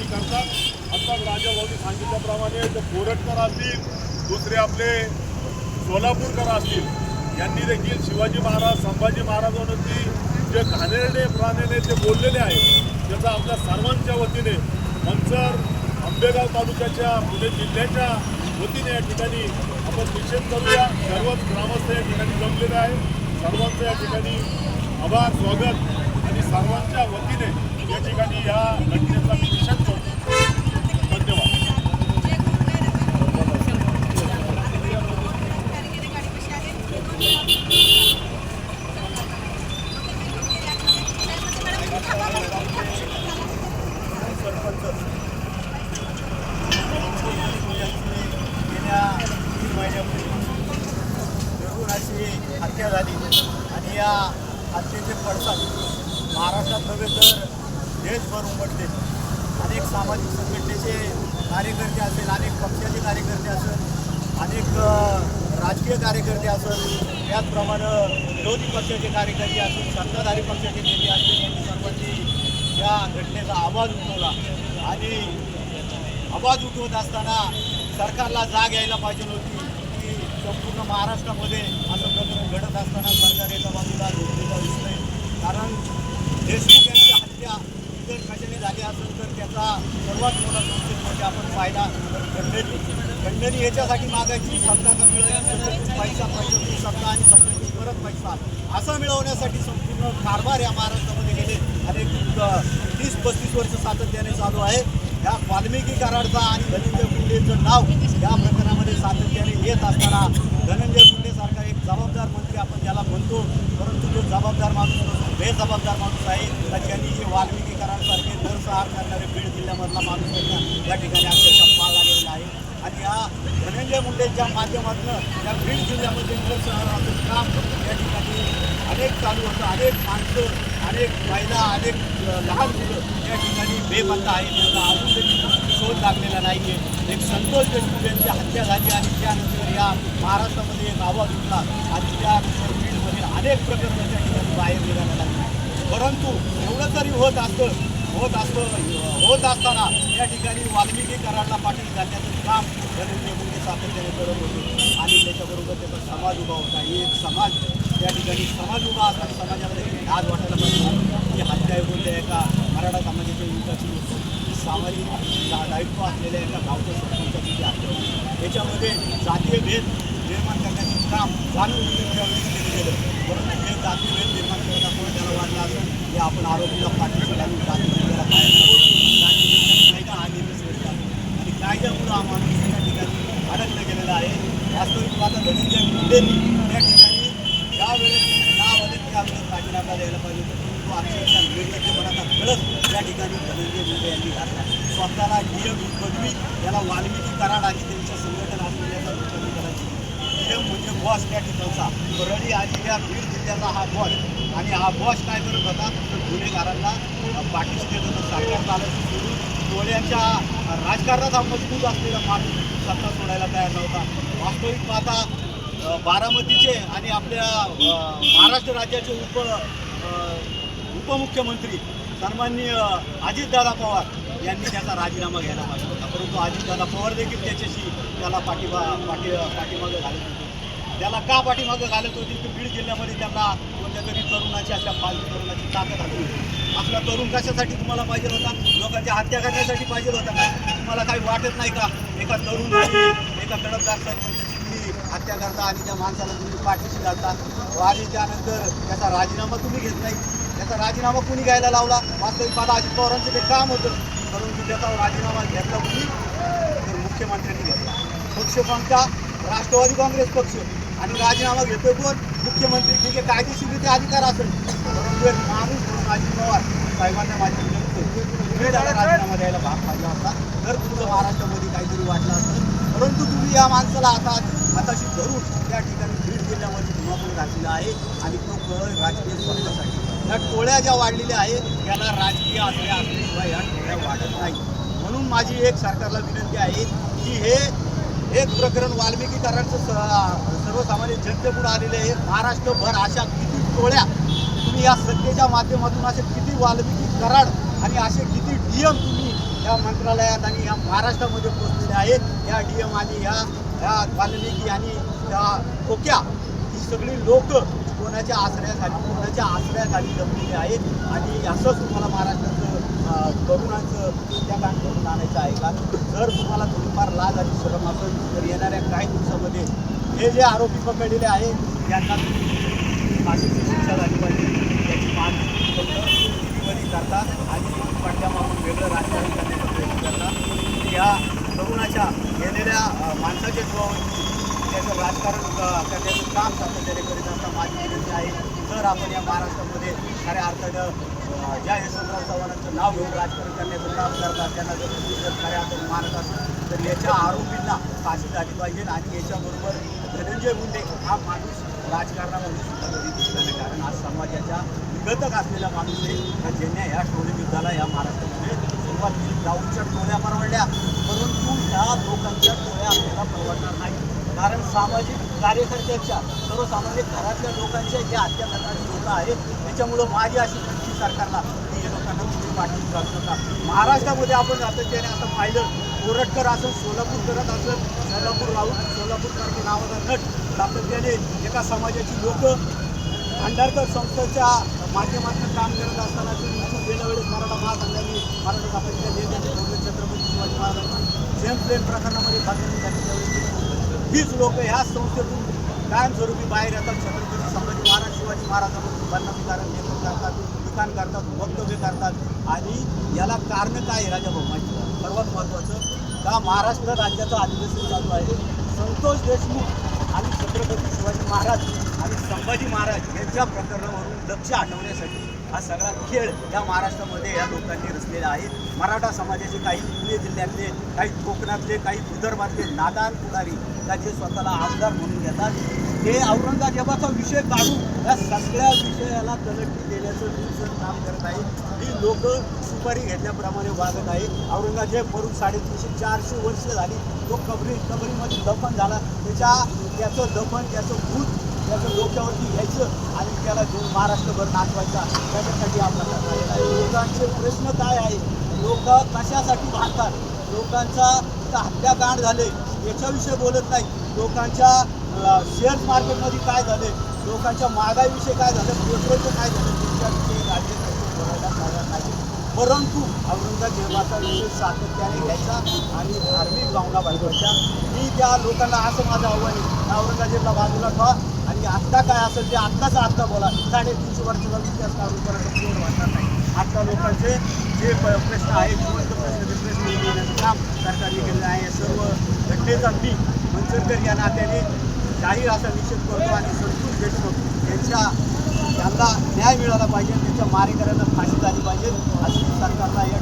ठिकाणी करतात. आता राजा भाऊनी सांगितल्याप्रमाणे ते बोरटकर असतील दुसरे आपले सोलापूरकर असतील यांनी देखील शिवाजी महाराज संभाजी महाराजांवरती जे घाणेरडे प्राण्याने ते बोललेले आहे त्याचा आपल्या सर्वांच्या वतीने मंचर आंबेगाव तालुक्याच्या पुणे जिल्ह्याच्या वतीने या ठिकाणी आपण निषेध करूया. सर्वच ग्रामस्थ या ठिकाणी जमलेले आहे सर्वांचं या ठिकाणी आभार स्वागत आणि सर्वांच्या वतीने या ठिकाणी या घटनेचा मी निषेध करतो धन्यवाद गेल्या तीन महिन्यापूर्वी तरुणाची हत्या झाली आणि या हत्येचे पडसाद महाराष्ट्रात नव्हे तर देशभर उमटले अनेक सामाजिक संघटनेचे कार्यकर्ते असेल अनेक पक्षाचे कार्यकर्ते असेल अनेक राजकीय कार्यकर्ते असेल त्याचप्रमाणे विरोधी पक्षाचे कार्यकर्ते असेल सत्ताधारी पक्षाचे नेते असतील यांनी सर्वांनी या घटनेचा आवाज उठवला. आणि आवाज उठवत असताना सरकारला जाग यायला पाहिजे होती. संपूर्ण महाराष्ट्रामध्ये असं प्रकरण घडत असताना सरकार एका बाजूला झोपलेलं दिसतंय. कारण देशमुख यांची हत्या जर कशाने झाली असेल तर त्याचा सर्वात मोठा संशय म्हणजे आपण पाहिला खंडणी खंडणी याच्यासाठी मागायची सत्ता का मिळायची पैसा पैशाची सत्ता आणि सत्तेची परत पैसा. असं मिळवण्यासाठी संपूर्ण कारभार या महाराष्ट्रामध्ये गेले. अनेक तीस पस्तीस वर्ष सातत्याने चालू आहे. या वाल्मिकी कराडचा आणि धनंजय मुंडेचं नाव या येत धनंजय मुंडेसारखा एक जबाबदार मंत्री आपण ज्याला म्हणतो परंतु जो जबाबदार माणूस नसून बेजबाबदार माणूस आहे तर त्यांनी जे वाल्मिकी दर नरसंहार करणारे बीड जिल्ह्यामधला माणूस त्यांना या ठिकाणी अक्षरशः पाळला लागलेला आहे. आणि या धनंजय मुंडेच्या माध्यमातून या बीड जिल्ह्यामध्ये नरसंहाराचं काम या ठिकाणी अनेक चालू होतं अनेक माणसं अनेक महिला अनेक लहान मुलं या ठिकाणी बेबंद आहे त्यांना अजून शोध लागलेला नाही आहे एक संतोष देशमुख यांची हत्या झाली आणि त्यानंतर महाराष्ट्रामध्ये एक आवाज उठला आणि त्या बीडमध्ये अनेक प्रकरणं त्या ठिकाणी बाहेर निघायला लागली. परंतु एवढं तरी होत असतं होत असतं होत असताना या ठिकाणी वाल्मिकी कराडला पाटील घालण्याचं काम धनंजय मुंडे सातत्याने करत होते. आणि त्याच्याबरोबर त्याचा समाज उभा होता. एक समाज त्या ठिकाणी समाज उभा असताना समाजामध्ये आज वाटायला पाहिजे की हत्या आहे एका मराठा समाजाच्या युवकाची सामाजिक दायित्व असलेल्या एका गावच्या सरपंचाची जी आहे याच्यामध्ये जातीय भेद जाणून बुजून त्यावेळेस केलं गेलं परंतु हे जातीय निर्माण करत असताना त्याला वाढला असेल की आपण आरोपीला पाठीशी घालून जाती भेदाला बाहेर काढू. जाती भेद कायदा हा निर्देश घेतला आणि कायद्यामुळं हा माणूस या ठिकाणी अडकलं गेलेला आहे वास्तविक पाहता धनंजय मुंडेंनी त्या ठिकाणी ज्यावेळेस नाव आले त्यावेळेस राजीनामा द्यायला पाहिजे तो परंतु अक्षरशः निर्लज्जपणाचा कळस त्या ठिकाणी धनंजय मुंडे यांनी घातला स्वतःला नियम पदवी याला वाल्मिकी कराड आणि त्यांच्या संघटन असलेल्या लोकांनी करायची नियम म्हणजे बॉस त्या ठिकाणचा. परळी आणि या बीड जिल्ह्याचा हा बॉस आणि हा बॉस काय करत होता? तर गुन्हेगारांना पाठीस देत होतं. सरकार चालायचं सोडून टोळ्यांच्या राजकारणात हा मजबूत असलेला माणूस सत्ता सोडायला तयार नव्हता. वास्तविक पाहता बारामतीचे आणि आपल्या महाराष्ट्र राज्याचे उप उपमुख्यमंत्री सन्माननीय अजितदादा पवार यांनी त्याचा राजीनामा घ्यायला पाहिजे होता. परंतु अजितदादा पवार देखील त्याच्याशी त्याला पाठिंबा पाठी पाठीमागे घालत होते त्याला का पाठीमागं घालत होती की बीड जिल्ह्यामध्ये त्यांना कोणत्या तरी तरुणाची अशा फालतू तरुणाची ताकद आली होती. आपला तरुण कशासाठी तुम्हाला पाहिजे होता? लोकांच्या हत्या करण्यासाठी पाहिजे होता का? तुम्हाला काही वाटत नाही का? एका तरुण एका तडफदार सरपंचाची तुम्ही हत्या करता आणि त्या माणसाला तुम्ही पाठीशी घालता? आणि त्यानंतर त्याचा राजीनामा तुम्ही घेत नाही. त्याचा राजीनामा कुणी घ्यायला लावला? वास्तविक मला अजित पवारांचं ते काम होतं. परंतु त्याचा राजीनामा घेतला कुणी? तर मुख्यमंत्र्यांनी घेतला. पक्ष कोणता? राष्ट्रवादी काँग्रेस पक्ष. आणि राजीनामा घेतोय कोण? मुख्यमंत्री. ठीक आहे कायदेशीररित्या अधिकार असेल. परंतु एक माणूस म्हणून अजित पवार साहेबांना माझी विनंती त्याला राजीनामा द्यायला भाग पाडला होता. तर तुमचं महाराष्ट्रामध्ये काहीतरी वाटलं असतं परंतु तुम्ही या माणसाला आता हाताशी धरून त्या ठिकाणी बीड जिल्ह्यामध्ये धुमाकूळ घातलेला आहे आणि तो केवळ राजकीय स्वार्थासाठी. या टोळ्या ज्या वाढलेल्या आहेत याला राजकीय आश्रय असल्याशिवाय या टोळ्या वाढत नाही म्हणून माझी एक सरकारला विनंती आहे की हे एक प्रकरण वाल्मिकीकरांचं स- सर्वसामान्य जनतेपुढे आलेले आहे. महाराष्ट्रभर अशा किती टोळ्या तुम्ही या सत्तेच्या माध्यमातून असे किती वाल्मिकी कराड आणि असे किती डी एम तुम्ही या मंत्रालयात आणि या महाराष्ट्रामध्ये पोहोचलेले आहेत? या डी एम आणि या या वाल्मिकी आणि त्या खोक्या ही सगळी लोक कोणाच्या आसऱ्यासाठी कोणाच्या आसऱ्यासाठी जमलेली आहेत? आणि असंच तुम्हाला महाराष्ट्राचं तरुणांचं हत्याकांड करून आणायचं आहे का? जर तुम्हाला थोडीफार लाज आणि शरम असेल तर येणाऱ्या काही दिवसामध्ये हे जे आरोपी पकडलेले आहे त्यांना फाशीची शिक्षा झाली पाहिजे. त्याची मागणी फक्त करतात आणि पडद्यामागून वेगळं राजकारण करण्याचा प्रयत्न करतात या तरुणाच्या गेलेल्या माणसाच्या जीवावरती त्याचं राजकारण करण्याचं काम सातत्याने करीत असता माझी विनंती आहे जर आपण या महाराष्ट्रामध्ये खऱ्या अर्थानं ज्या यशवंतराव चव्हाणांचं नाव घेऊन राजकारण करण्याचं काम करतात त्यांना जर तुम्ही खऱ्या मानत असेल तर याच्या आरोपींना फाशी झाली पाहिजे आणि याच्याबरोबर धनंजय मुंडे हा माणूस राजकारणामध्ये सुद्धा कधी दिसला नाही. कारण आज समाजाच्या विघटक असलेला माणूस आहे. का ज्यांनी या टोळी युद्धाला या महाराष्ट्रामध्ये सुरुवात केली जाऊच्या टोळ्या परवडल्या. परंतु ह्या लोकांच्या टोळ्या आपल्याला परवडणार नाही. कारण सामाजिक कार्यकर्त्यांच्या सर्वसामान्य घरातल्या लोकांच्या जे हत्या करणारी लोक आहेत त्याच्यामुळं माझी अशी सरकारला की या लोकांना तुम्ही पाठवून जात होता महाराष्ट्रामध्ये आपण सातत्याने आता पाहिलं कोरटकर असं सोलापूर करत असं सोलापूर राहून सोलापूरकर नावाचा नट सातत्याने एका समाजाची लोक भांडारकर संस्थेच्या माध्यमातून काम करत असताना ते इथून गेल्या वेळेस मराठा महासंघाने मराठा समाजाच्या नेत्याने ठरवले छत्रपती शिवाजी महाराजांनी सेम प्लेन प्रकरणामध्ये बातमी झाली त्यावेळेस हीच लोक ह्या संस्थेतून कायमस्वरूपी बाहेर येतात. छत्रपती संभाजी महाराज शिवाजी महाराजांपासून बन्नामीकरण नेतृत्व करतात. लिखाण करतात वक्तव्य करतात. आणि याला कारण काय आहे राजाभाऊ माहिती सर्वात महत्त्वाचं का महाराष्ट्र राज्याचं अधिवेशन चालू आहे. संतोष देशमुख आणि छत्रपती शिवाजी महाराज आणि संभाजी महाराज यांच्या प्रकरणावरून लक्ष हटवण्यासाठी हा सगळा खेळ या महाराष्ट्रामध्ये या लोकांनी रचलेला आहे. मराठा समाजाचे काही पुणे जिल्ह्यातले काही कोकणातले काही विदर्भातले नादान पुढारी का जे स्वतःला आमदार म्हणून घेतात. हे औरंगजेबाचा विषय काढून या सगळ्या विषयाला तलटणी देण्याचं दिवसन काम करत आहे. ही लोक सुपारी घेतल्याप्रमाणे वागत आहे. औरंगजेब मरून साडेतीनशे चारशे वर्ष झाली. तो कबरी कबरीमध्ये दफन झाला. त्याच्या त्याचं दफन त्याचं भूत त्याचं डोक्यावरती घ्यायचं आणि त्याला घेऊन महाराष्ट्रभर नाचवायचा त्याच्यासाठी आपला लोकांचे प्रश्न काय आहे? लोक कशासाठी भागतात लोकांचा हत्याकांड झाले याच्याविषयी बोलत नाही. लोकांच्या शेअर मार्केटमध्ये काय झाले? लोकांच्या महागाईविषयी काय झालं? पेट्रोलचं काय झालं? त्याच्याविषयी राज्य बोलायला तयार नाही. परंतु औरंगजेबाचा विषय सातत्याने घ्यायचा आणि धार्मिक भावना बाळगायच्या. मी त्या लोकांना असं माझं आव्हान आहे. त्या औरंगजेबला बाजूला ठेवा. आणि आत्ता काय असेल ते आत्ताचा आत्ता बोला. साडेतीनशे वर्षाचा इतिहास काढून परत कोण वाटणार नाही. आत्ता लोकांचे जे प्रश्न आहेत जिवंत प्रश्न ते प्रश्न लिहिण्याचं काम सरकारने केलेलं आहे. सर्व घटनेचा मी मंचरकर या नात्याने जाहीर असा निषेध करतो आणि संस्कृत देशमुख यांच्या त्यांना न्याय मिळाला पाहिजे त्यांच्या मारेकऱ्यांना फाशी झाली पाहिजे अशी सरकारला या